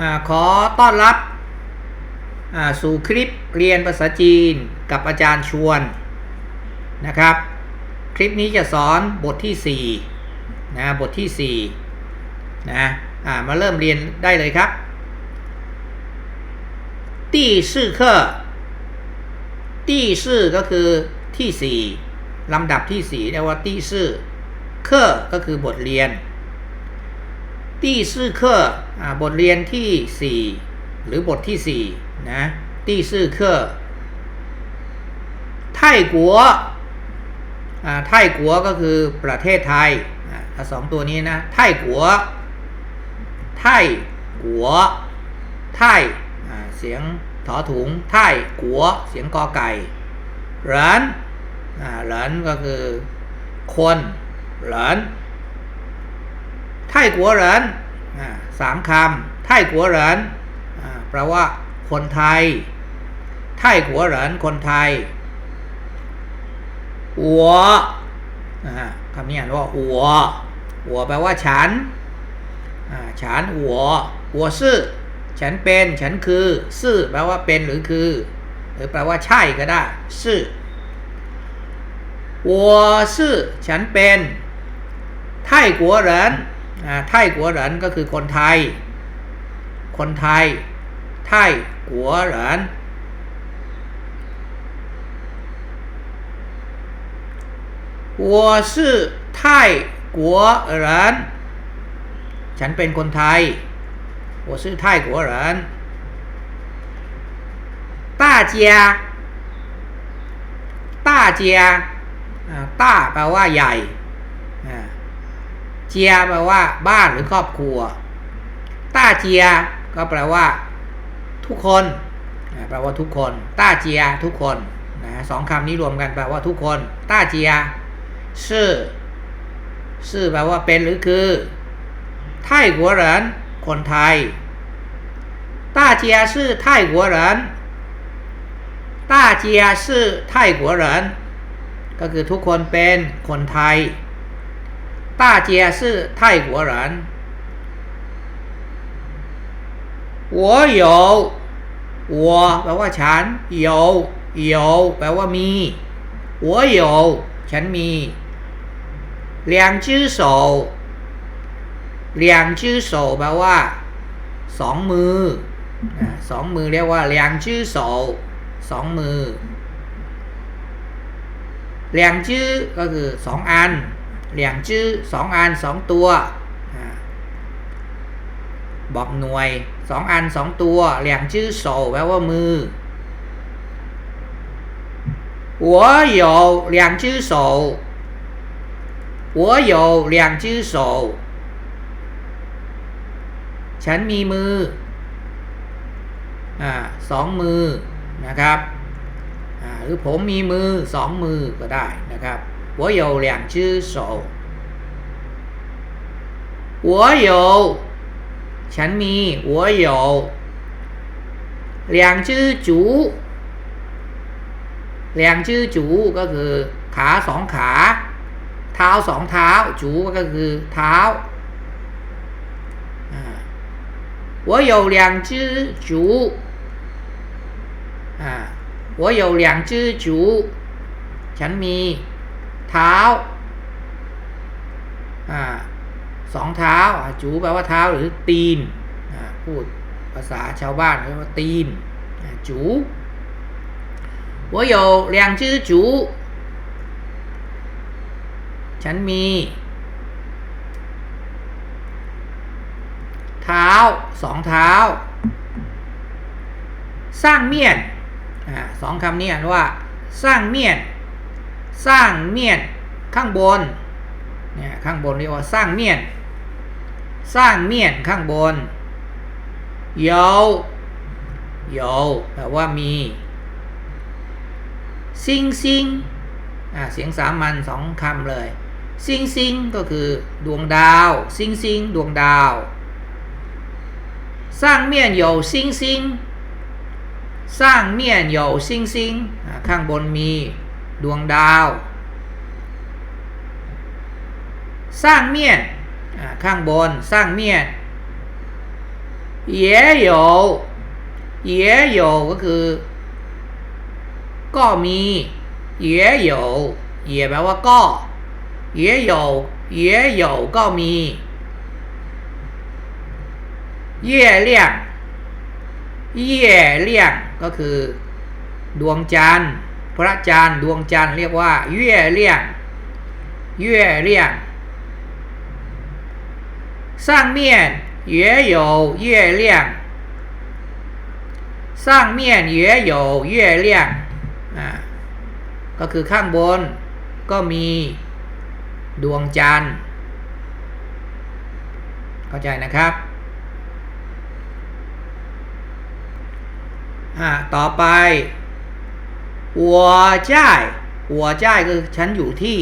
อขอต้อนรับสู่คลิปเรียนภาษาจีนกับอาจารย์ชวนนะครับ คลิปนี้จะสอนบทที่4นะบทที่4นะมาเริ่มเรียนได้เลยครับที่สี่课ที่สี่ก็คือที่สี่ลำดับที่สี่เรียกว่าที่สี่เคก็คือบทเรียน ที่ซื่อเคอร์บทเรียนที่ 4 หรือบทที่ 4 นะที่ซื่อเคอร์ไทกัวไทกัวก็คือประเทศไทยถ้าสองตัวนี้นะ ไทกัว ไทกัว ไทเสียงถอถุง ไทกัว เสียงกอไก่หรินหรินก็คือ คนหริน ทกัวเหรินสามคำไทกัวเหรินแปลว่า คนไทย ไทกัวเหรินคนไทยหัวคำนี้อ่านว่าหัวหัวแปลว่าฉันฉันหัวหัวซื่อฉันเป็น ฉันคือ ซื่อแปลว่าเป็นหรือคือ หรือแปลว่าใช่ก็ได้ ซื่อหัวสือฉันเป็นไทกัวเหริน ไทกัวเหรินก็คือคนไทย คนไทย ไทกัวเหริน我是泰国人ฉันเป็นคนไทย我是泰国人大家大家ต้าแปลว่าใหญ่ เจียแปลว่า บ้านหรือครอบครัว ต้าเจีย ก็แปลว่า ทุกคนแปลว่าทุกคน ต้าเจีย ทุกคนนะสองคำนี้รวมกันแปลว่าทุกคน ต้าเจียชื่อชื่อแปลว่าเป็นหรือคือ ไทกัวเหรินคนไทย ต้าเจียชื่อไทกัวเหรินต้าเจียชื่อไทกัวเหรินก็คือทุกคนเป็นคนไทย 大家是泰国人我有我แปลว่าฉัน有有แปลว่ามี我有ฉันมี两只手两只手แปลว่าสองมือสองมือเรียกว่า两只手สองมือ两只ก็คือสองอัน เหลี่ยงชื่อสองอันสองตัวบอกหน่วยสองอันสองตัวเหลี่ยงชื่อโซแปลว่ามือหัวโยเหลียงชื่อโซหัวโยเหลียงชื่อโซฉันมีมืออ่าสองมือนะครับหรือผมมีมือสองมือก็ได้นะครับ 我有两只手我有ฉันมี我有两只足两只足ก็คือขาสองขา เท้าสองเท้าจูก็คือเท้า我有两只足啊我有两只足ฉันมี เท้าอ่าสองเท้าจูแปลว่าเท้าหรือตีนพูดภาษาชาวบ้านเรียกว่าตีนจู我有两只足ฉันมี เท้าสองเท้า สร้างเมียนอสองคำนี้อ่านว่า สร้างเมียน สร้างเมียนข้างบนเนี่ยข้างบนเรียกว่าสร้างเมียน สร้างเมียนข้างบนเยาเยาแปลว่ามีซิงซิงอ่าเสียงสามัญสองคำเลยซิงซิงก็คือดวงดาวซิงซิงดวงดาว สร้างเมียนอยู่ซิงซิงสร้างเมียนอยู่ซิงซิงข้างบนมี ดวงดาว สร้างเมียนข้างบนสร้างเมียนเย่โยเย่โยก็คือ ก็มีเย่โยเย่แปลว่าก็เย่โยเย่โยก็มี月亮เย่เลี่ยงก็คือ ดวงจันทร์ พระจันทร์ดวงจันทร์เรียกว่า月亮月亮上面也有月亮上面也有月亮อ่าก็คือข้างบนก็มีดวงจันทร์ เข้าใจนะครับ อ่า ต่อไป หัวใจหัวใจก็คือฉันอยู่ที่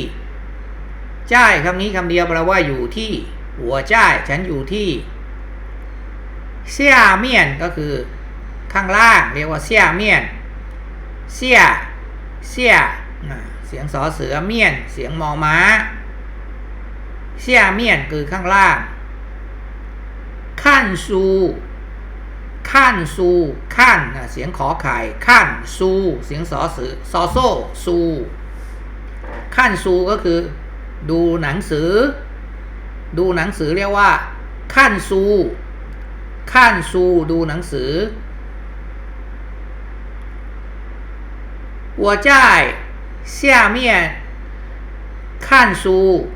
ใจคำนี้คำเดียวแปลว่าอยู่ที่ หัวใจฉันอยู่ที่เสี้ยเมียนก็คือ ข้างล่างเรียกว่าเสี้ยเมียนเสี้ยเสี้ยเสียงสอเสือเมียน เสียงมอม้าเสี้ยเมียนคือข้างล่างขั้นสู ขั้นซูขั้นอ่ะเสียงขอไข่ขั้นซูเสียงสอสือซอโซซูขั้นซูก็คือ ดูหนังสือ ดูหนังสือเรียกว่าขั้นซูขั้นซูดูหนังสือ我在下面看书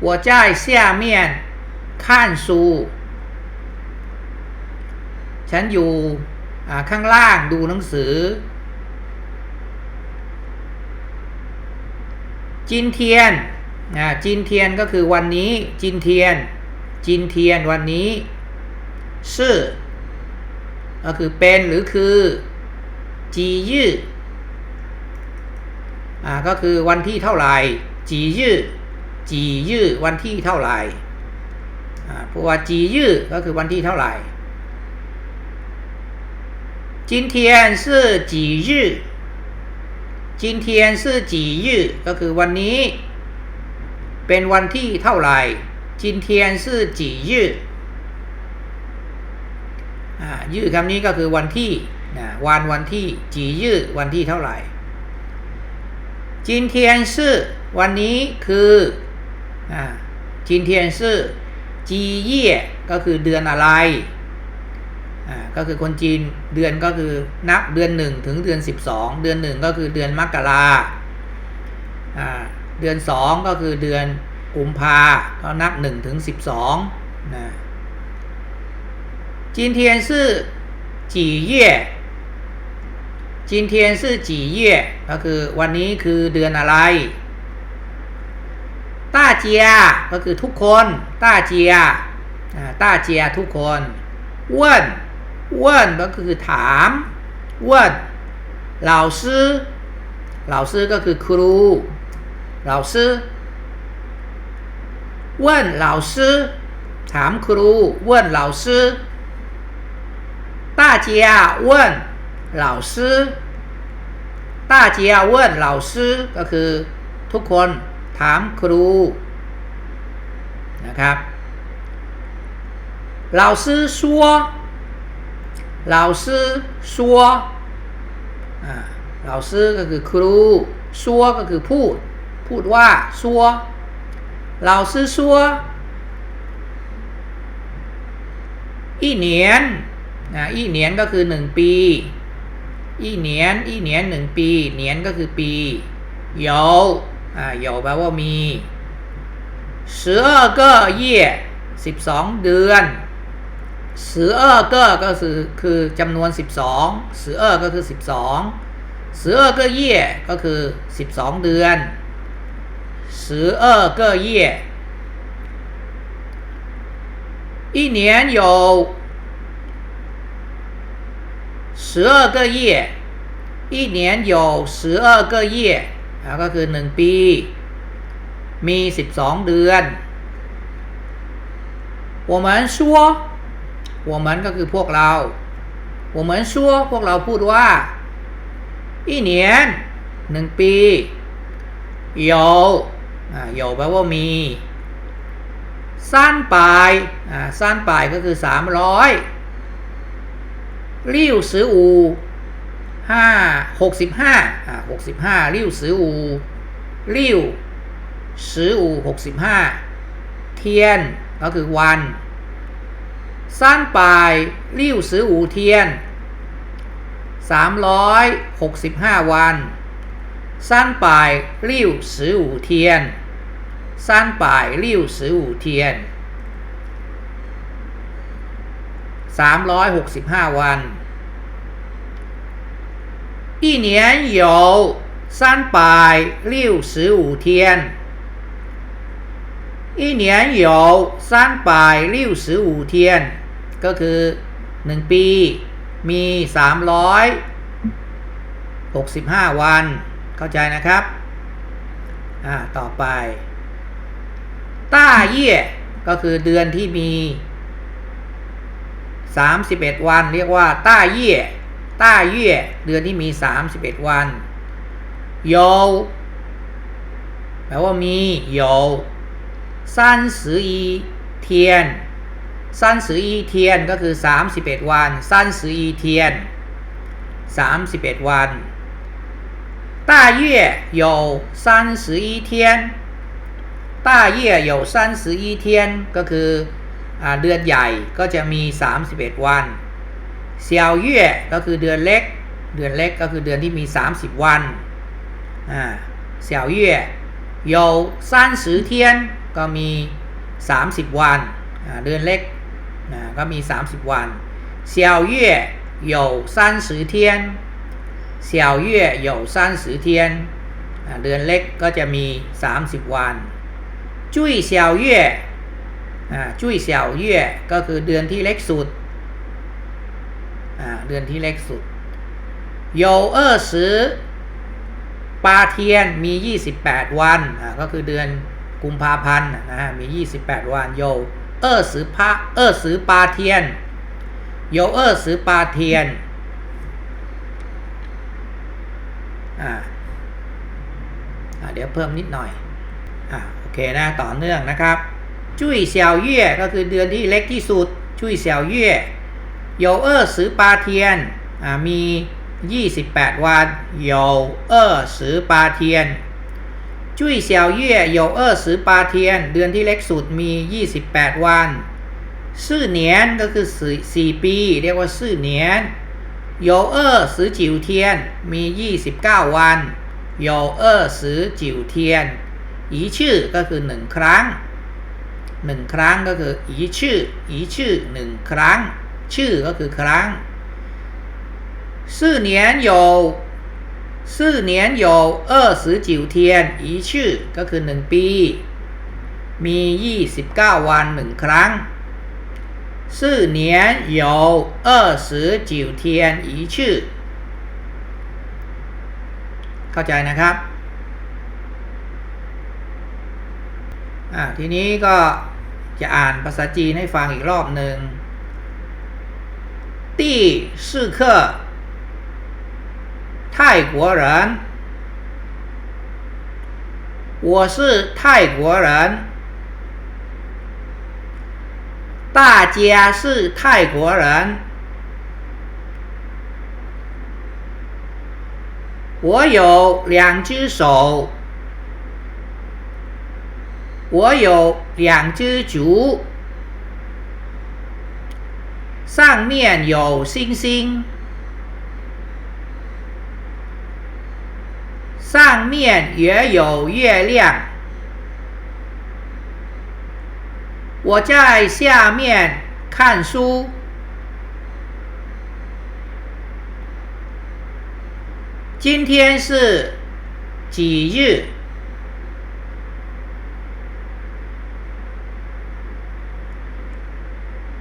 我在下面看书 ฉันอยู่ข้างล่างดูหนังสือ จินเทียนอ่าจินเทียนก็คือวันนี้ จินเทียน จินเทียนวันนี้ชื่อก็คือเป็นหรือคือจียื้อ่าก็คือวันที่เท่าไหร่จียื้อจียื้อวันที่เท่าไหร่อ่าเพราะว่าจียื้อก็คือวันที่เท่าไหร่ จินเทียนซื่อจียื่อจินเทียนซื่อจียื่อก็คือวันนี้ เป็นวันที่เท่าไหร่จินเทียนซื่อจียื่อยื่อคำนี้ก็คือวันที่นะวันวันที่จียื่อวันที่เท่าไหร่จินเทียนซื่อวันนี้คือจินเทียนซื่อจีเย่ก็คือเดือนอะไร ก็คือคนจีนเดือนก็คือนับเดือน 1 ถึงเดือน 12 เดือน 1 ก็คือเดือนมกราเดือน 2 ก็คือเดือนกุมภาก็นับ1ถึง12นะจีนเทียนซื่อจีเย่จีนเทียนซื่อจีเย่ก็คือวันนี้คือเดือนอะไรต้าเจียก็คือทุกคนต้าเจียต้าเจียทุกคนอ้วน วนก็คือถามอ้วนเหล่าซื้อเหล่าซื้อก็คือครูเหล่าซื้ออ้วนเหล่าซื้อถามครูอ้วนเหล่าซื้อ大家问老师大家问老师ก็คือ ทุกคนถามครูนะครับ老师说 老师说ซื้อซัาซื้ก็คือครู说ก็คือพูด พูดว่า说老师说一年อซัวอีนะอีก็คือหนึ่งปี一年一年หนึ่งปีเหก็คือปี有หยอ่าเแปลว่ามีเสือสิบสองเดือน 十二个ก็คือคือจำนวนสิบสอง十二ก็คือสิบสอง十二个月ก็คือสิบสองเดือน十二个月一年有十二个月一年有十二个月อ่าก็คือหนึ่งปี มีสิบสองเดือน我们说 我们ก็คือพวกเรา我们说พวกเราพูดว่า一年หนึ่งปี有อ่า有แปลว่ามี สั้นปลายอ่าสั้นปลายก็คือสามร้อยริ้วสืออูห้าหกสิบห้าอ่าหกสิบห้าริ้วสืออูริ้วสืออูหกสิบห้าเทียนก็คือวัน สั้นปลายริ้วสืออูเทียนสามร้อยหกสิบห้าวันสั้นปลายริ้วสืออูเทียน三百六十五天สามร้อยหกสิบห้าวัน一年有三百六十五天一年有三百六十五天 ก็คือหนึ่งปีมีสามร้อยหกสิบห้าวัน เข้าใจนะครับ อ่า ต่อไป ต้าเย่ก็คือเดือนที่มี 31 วัน เรียกว่า ต้าเย่ต้าเย่เดือนที่มี 31 วันโยแปลว่ามีโยสั้นสืออีเทียน สั้นสืออีเทียนก็คือ 31 วันสั้นสืออีเทียน 31 วัน大月有三十一天ต้าเย่有三十一天ก็คืออเดือนใหญ่ก็จะมี 31 วันเซียวเย่ก็คือเดือนเล็ก เดือนเล็กก็คือเดือนที่มี 30 วันอ่าเซียวเย่有三十天ก็มี 30 วันอ่าเดือนเล็ก อ่าก็มี 30 วันเซียวเย่有三十天เซียวเย่有三十天อ่าเดือนเล็กก็จะมี 30 วันจุ้ยเสี่ยวเย่อ่าจุ้ยเสี่ยวเย่ก็คือเดือนที่เล็กสุดอ่าเดือนที่เล็กสุด有二十ปาเทียนมี 28 วันอ่าก็คือเดือนกุมภาพันธ์นะฮะมี 28 วัน เออสือพระเออสือปาเทียนโยเออสือปาเทียนอ่าเดี๋ยวเพิ่มนิดหน่อยอ่าโอเคนะต่อเนื่องนะครับ จุ้ยเสี่ยวเย่ก็คือเดือนที่เล็กที่สุด จุ้ยเสี่ยวเย่โยเออสือปาเทียนอ่ามี 28 วันโยเออสือปาเทียน จุ้ยเสี่ยวเย่有二十八天เดือนที่เล็กสุดมี 28 วันซื่อเหนียนก็คือสี่ปี เรียกว่าซื่อเหนียน有二十九天มี 29 วัน有二十九天อีชื่อก็คือหนึ่งครั้งหนึ่งครั้งก็คืออีชื่ออีชื่อหนึ่งครั้ง ชื่อก็คือครั้ง ซื่อเหนียนั้อสือจิ๋วก็คือหนึ่งปี มี 29 วันหนึ่งครั้ง ซื่อเหนียนโยเอ้อสือจิ๋วเข้าใจนะครับอ่าทีนี้ก็จะอ่านภาษาจีนให้ฟังอีกรอบหนึ่ง第四课泰国人。我是泰国人。大家是泰国人。我有两只手。我有两只足，上面有星星，上面也有月亮。我在下面看书。今天是几日？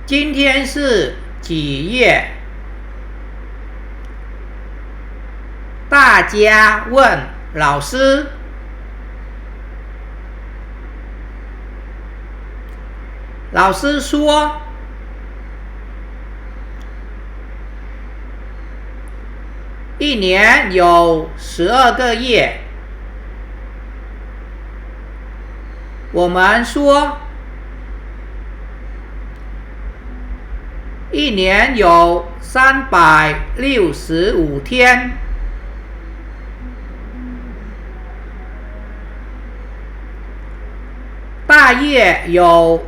今天是几月？大家问老师。老师说：“一年有十二个月。”我们说。一年有三百六十五天。大月有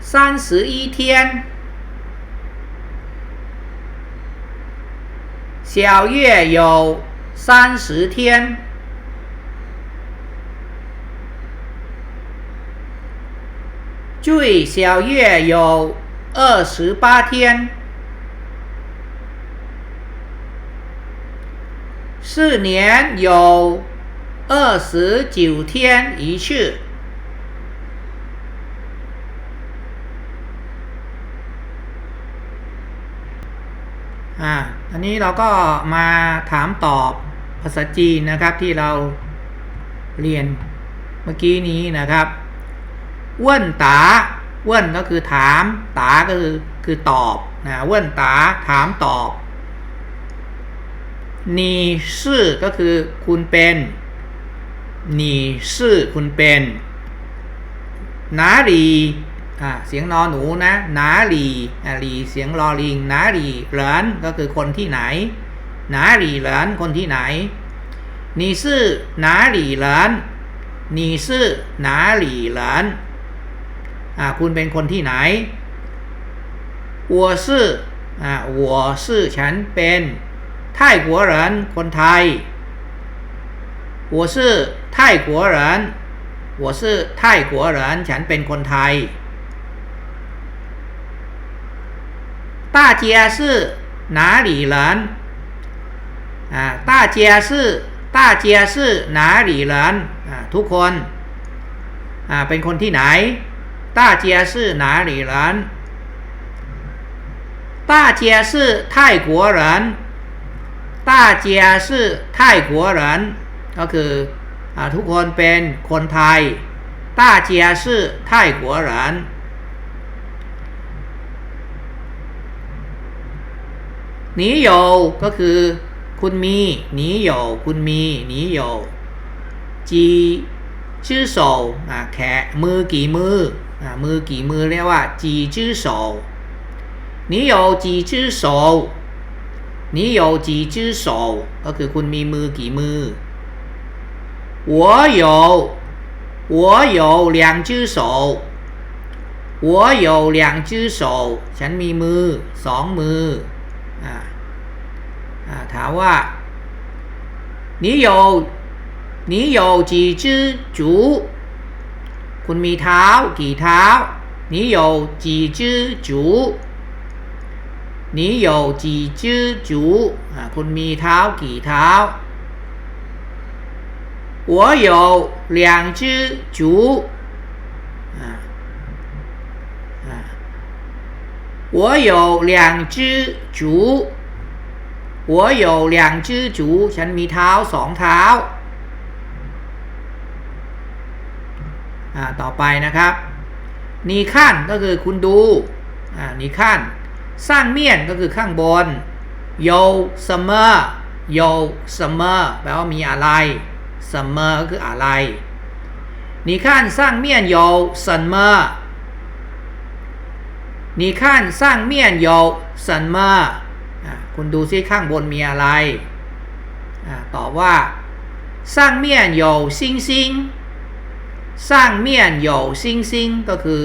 三十一天，小月有三十天，最小月有二十八天，四年有二十九天一次。 นนี้เราก็มาถามตอบภาษาจีนนะครับที่เราเรียนเมื่อกี้นี้นะครับเว่นตาเว่นก็คือถาม ตาก็คือคือตอบนะเว่นตาถามตอบนีชื่อก็คือคุณเป็นนีชื่อคุณเป็น哪里 อ่าเสียงนอหนูนะหนาหลีอ่าหลีเสียงรอลิงหนาหลีเหรินก็คือคนที่ไหนหนาหลีเหรินคนที่ไหน你是哪里人你是哪里人อ่าคุณเป็นคนที่ไหน我是อ่า我是ฉันเป็นไทยกัวเหรินคนไทย我是泰国人我是泰国人ฉันเป็นคนไทย 大家是哪里人？啊，大家是大家是哪里人？อ่าทุกคนอ่าเป็นคนที่ไหน大家是哪里人？大家是泰国人。大家是泰国人ก็คืออ่าทุกคนเป็นคนไทย大家是泰国人 หนีโยก็คือ คุณมีหนีโยคุณมีหนีโยจีชื่อโซอ่าแขมือกี่มืออ่ามือกี่มือเรียกว่าจีชื่อโซหนีโยจีชื่อโซหนีโยจีชื่อโซก็คือคุณมีมือกี่มือ我有我有两只手我有两只手ฉันมีมือสองมืออ่าอ่า ถามว่า你有你有几只足คุณมีเท้ากี่เท้า你有几只足你有几只足อ่าคุณมีเท้ากี่เท้า我有两只足啊啊 我有两只足我有两只足ฉันมีเท้าสองเท้าอ่าต่อไปนะครับนีขั้นก็คือคุณดูอ่านีขั้นสร้างเมียนก็คือข้างบนโยเสมอโยเสมอแปลว่ามีอะไรเสมอก็คืออะไร你看上面有什么你看上面有什么อ่ าคุณดูซิข้างบนมีอะไรอ่าตอบว่า上面有星星上面有星星ก็คือ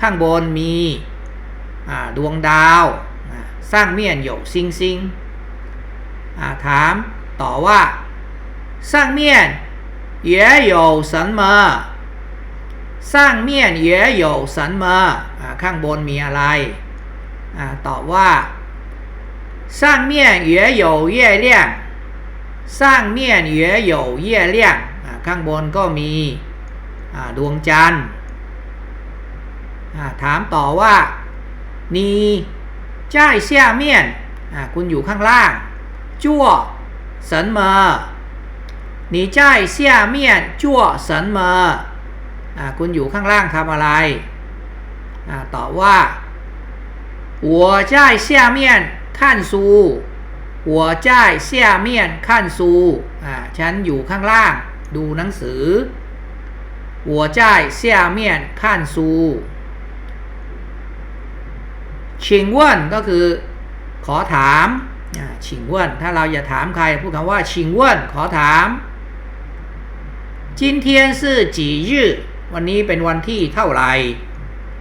ข้างบนมีอ่าดวงดาวอ่า上面有星星อ่าถามต่อว่า上面也有什么上面也有什么 อ่าข้างบนมีอะไรอ่าตอบว่า上面也有月亮上面也有月亮อ่าข้างบนก็มีอ่าดวงจันทร์อ่าถามต่อว่า你在下面อ่าคุณอยู่ข้างล่าง做什么你在下面做什么อ่า คุณอยู่ข้างล่างทำอะไรอ่าตอบว่า我在下面看书我在下面看书อ่าฉันอยู่ข้างล่าง ดูหนังสือ我在下面看书 ชิงว่นก็คือขอถามอ่าชิงว่นถ้าเราอย่าถามใครพูดคำว่าชิงว่นขอถาม今天是几日 วันนี้เป็นวันที่เท่าไหร่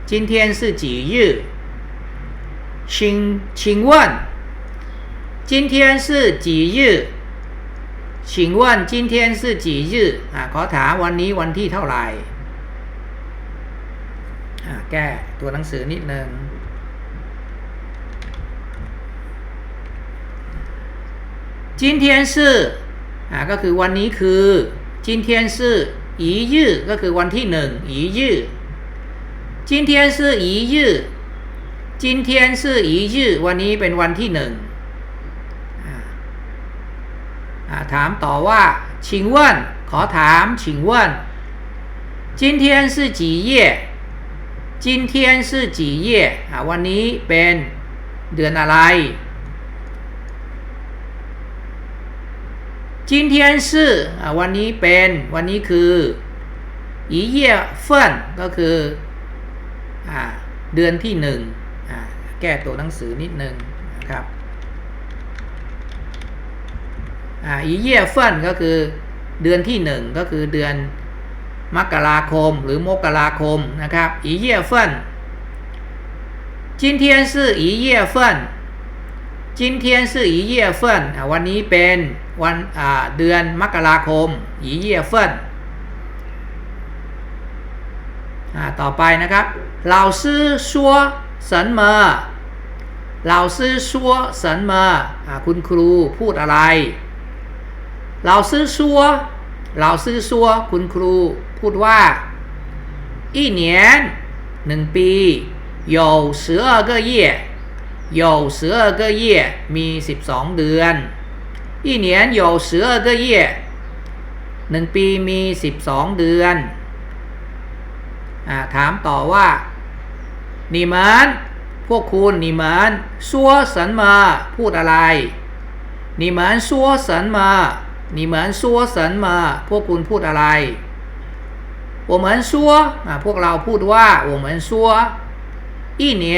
今天是几日请请问今天是几日请问今天是几日อ่าขอถามวันนี้วันที่เท่าไหร่อ่าแก้ตัวหนังสือนิดนึง今天是อ่าก็คือวันนี้คือ今天是 อียื่ก็คือวันที่หนึ่งอียื่อจินเทียนซื่ออีวันนี้เป็นวันที่หนึ่งถามต่อว่าชิงเว่นขอถามชิงเว่นจินเทียนซื่อจีวันนี้เป็นเดือนอะไร จินเทียนซื่อวันนี้เป็นวันนี้คืออีเย่เฟินก็คืออเดือนที่หนึ่งแก้ตัวหนังสือนิดหนึ่งนะครับอีเย่เฟินก็คือเดือนที่หนึ่งก็คือเดือนมกราคมหรือมกราคมนะครับอีเย่เฟินจินเทียนซื่ออีเย่เฟิน 份今天是一月份อ่าวันนี้เป็นวันอ่าเดือนมกราคม一月份อ่าต่อไปนะครับ老师说什么老师说什么อ่าคุณครูพูดอะไร老师说老师说คุณครูพูดว่า一年หนึ่งปี有十二个月 有十二个月มีสิบสองเดือน一年有十二个月หนึ่งปีมีสิบสองเดือนอาถามต่อว่า你们พวกคุณ你们说什么พูดอะไร你们说什么你们说什么พวกคุณพูดอะไร我们说อ่าพวกเราพูดว่า我们说一年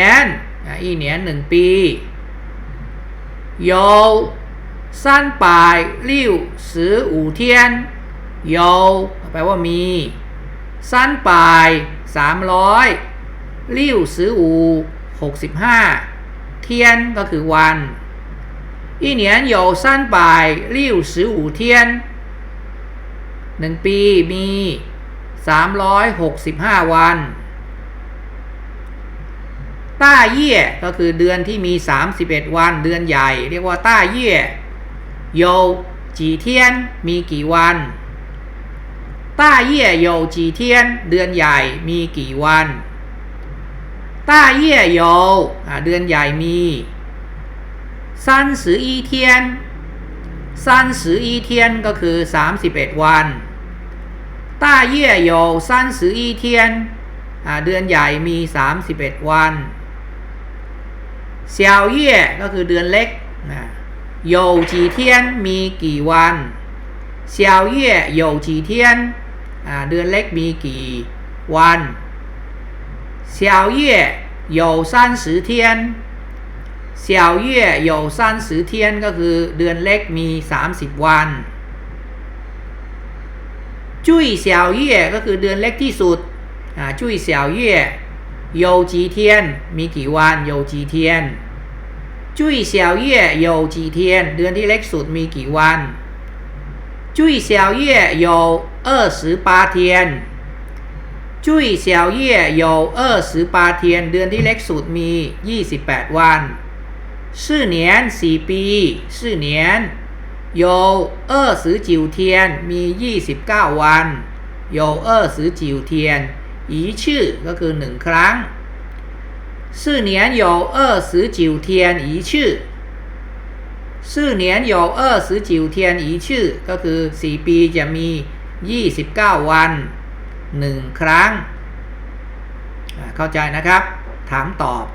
อ่า一年หนึ่งปี有三百六十五天有แปลว่ามี三百สามร้อย六十五หกสิบห้าเทียนก็คือวัน一年有三百六十五天หนึ่งปีมีสามร้อยหกสิบห้าวัน ต้าเย่ก็คือเดือนที่มี 31 วันเดือนใหญ่ เรียกว่าต้าเย่โยจีเทียนมีกี่วันต้าเย่โยจีเทียนเดือนใหญ่มีกี่วันต้าเย่โยเดือนใหญ่มีสามสิบเอีเทียนสามสิบเอีเทียนก็คือ 31 วันต้าเย่โยสามสิบเอีเทียนเดือนใหญ่มี 31 วัน เซียวเย่ก็คือเดือนเล็กนะโยจีเทียนมีกี่วันเซียวเย่โยจีเทียนเดือนเล็กมีกี่วันเซียวเย่有三十天นสือเเซียวเย่有三十天ก็คือเดือนเล็กมี 30 วัน จุ้ยเซียวเย่ก็คือเดือนเล็กที่สุดจุ้ยเซียวเย่ โยจีเทียนมีกี่วันโยจีเทียนจุ้ยเสี่ยวเย่โยจีเทียนเดือนที่เล็กสุดมีกี่วันจุ้ยเสี่ยวเย่โยเออสือปทียนจุ้ยเสี่ยวเย่โยเออสือปาเทีดือนที่เล็กสุดมี 28 วันสี่อเหนียนสี่ปีซื่อเหนียนโยเออสิวเทียมี 29 วันโย二十九天 ชื่อก็คือหนึ่งครั้ง四年有二十九天一次四年有二十九天一次ก็คือสี่ปีจะมี 29 วันหนึ่งครั้งอ่าเข้าใจนะครับ ถามตอบ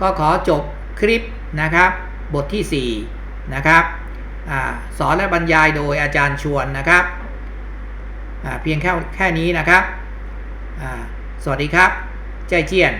ก็ขอจบคลิปนะครับ บทที่ 4 นะครับอาสอนและบรรยายโดยอาจารย์ชวนนะครับอ่าเพียงแค่แค่นี้นะครับ อ่า สวัสดีครับใจเจียน